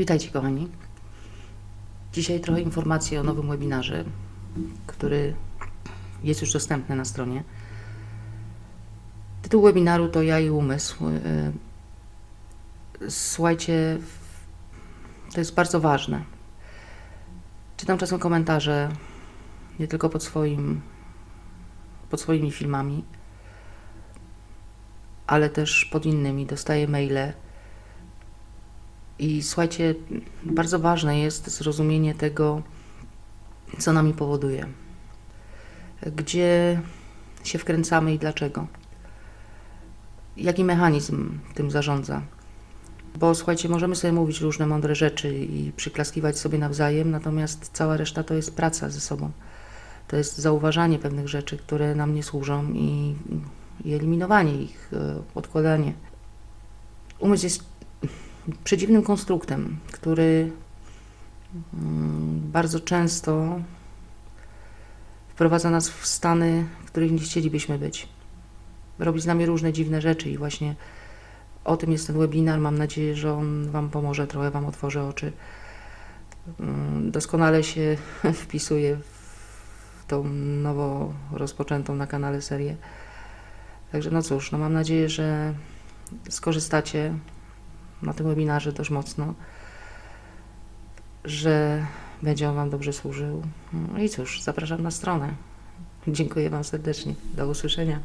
Witajcie kochani. Dzisiaj trochę informacji o nowym webinarze, który jest już dostępny na stronie. Tytuł webinaru to Ja i umysł. Yy, Słuchajcie, to jest bardzo ważne. Czytam czasem komentarze, nie tylko pod swoim, pod swoimi filmami, ale też pod innymi. Dostaję maile. I słuchajcie, bardzo ważne jest zrozumienie tego, co nami powoduje, gdzie się wkręcamy i dlaczego, jaki mechanizm tym zarządza. Bo słuchajcie, możemy sobie mówić różne mądre rzeczy i przyklaskiwać sobie nawzajem, natomiast cała reszta to jest praca ze sobą. To jest zauważanie pewnych rzeczy, które nam nie służą i, i eliminowanie ich, e, odkładanie. Umysł jest przedziwnym konstruktem, który mm, bardzo często wprowadza nas w stany, w których nie chcielibyśmy być. Robi z nami różne dziwne rzeczy i właśnie o tym jest ten webinar. Mam nadzieję, że on Wam pomoże, trochę Wam otworzy oczy. Mm, Doskonale się wpisuje w tą nowo rozpoczętą na kanale serię. Także no cóż, no mam nadzieję, że skorzystacie na tym webinarze dość mocno, że będzie on Wam dobrze służył. No i cóż, zapraszam na stronę. Dziękuję Wam serdecznie. Do usłyszenia.